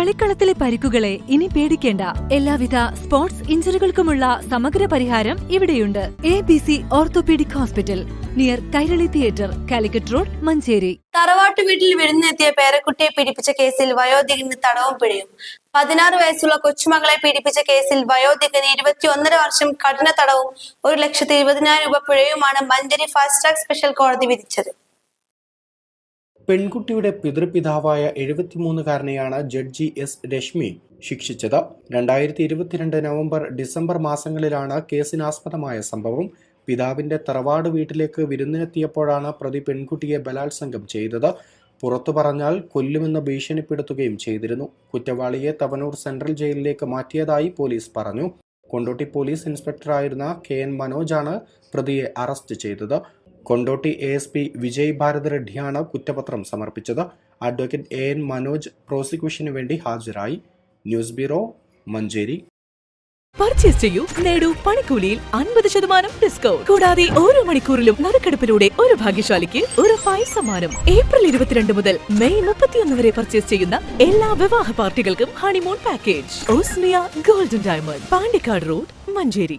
കളിക്കളത്തിലെ പരിക്കുകളെ ഇനി പേടിക്കേണ്ട. എല്ലാവിധ സ്പോർട്സ് ഇഞ്ചുറികൾക്കുമുള്ള സമഗ്ര പരിഹാരം ഇവിടെയുണ്ട്. A B C orthopaedic hospital near Kairali theatre Calicut road Manjeri. തറവാട്ട് വീട്ടിൽ വിരുന്നെത്തിയ പേരക്കുട്ടിയെ പീഡിപ്പിച്ച കേസിൽ വയോധികന് തടവും പിഴയും പതിനാറ് വയസ്സുള്ള കൊച്ചുമകളെ പീഡിപ്പിച്ച കേസിൽ വയോധികന് ഇരുപത്തി ഒന്നര വർഷം കഠിന തടവും ഒരു ലക്ഷത്തി ഇരുപതിനായിരം രൂപ പിഴയുമാണ് മഞ്ചേരി ഫാസ്റ്റ് ട്രാക്ക് സ്പെഷ്യൽ കോടതി വിധിച്ചത്. പെൺകുട്ടിയുടെ പിതൃപിതാവായ എഴുപത്തിമൂന്നുകാരനെയാണ് ജഡ്ജി എസ് രശ്മി ശിക്ഷിച്ചത്. രണ്ടായിരത്തി ഇരുപത്തിരണ്ട് നവംബർ ഡിസംബർ മാസങ്ങളിലാണ് കേസിനാസ്പദമായ സംഭവം. പിതാവിന്റെ തറവാട് വീട്ടിലേക്ക് വിരുന്നിനെത്തിയപ്പോഴാണ് പ്രതി പെൺകുട്ടിയെ ബലാത്സംഗം ചെയ്തത്. പുറത്തു പറഞ്ഞാൽ കൊല്ലുമെന്ന് ഭീഷണിപ്പെടുത്തുകയും ചെയ്തിരുന്നു. കുറ്റവാളിയെ തവനൂർ സെൻട്രൽ ജയിലിലേക്ക് മാറ്റിയതായി പോലീസ് പറഞ്ഞു. കൊണ്ടോട്ടി പോലീസ് ഇൻസ്പെക്ടറായിരുന്ന കെ എൻ മനോജാണ് പ്രതിയെ അറസ്റ്റ് ചെയ്തത്. Kondotty A S P Vijay Bharat റെഡ്ഡിയാണ് കുറ്റപത്രം സമർപ്പിച്ചത്. അഡ്വക്കേറ്റ് എ എൻ മനോജ് പ്രോസിക്യൂഷന് വേണ്ടി ഹാജരായി. News bureau Manjeri. പർച്ചേസ് ചെയ്യൂ. നേടു പണിക്കൂലിയിൽ അൻപത് ശതമാനം ഡിസ്കൗണ്ട്. കൂടാതെ ഓരോ മണിക്കൂറിലും നറുക്കെടുപ്പിലൂടെ ഒരു ഭാഗ്യശാലിക്ക് പൈസ സമ്മാനം ഏപ്രിൽ ഇരുപത്തിരണ്ട് മുതൽ മെയ് മുപ്പത്തിയൊന്ന് വരെ പർച്ചേസ് ചെയ്യുന്ന എല്ലാ വിവാഹ പാർട്ടികൾക്കും honeymoon package. ഓസ്മിയ golden diamond. Pandikkad road Manjeri.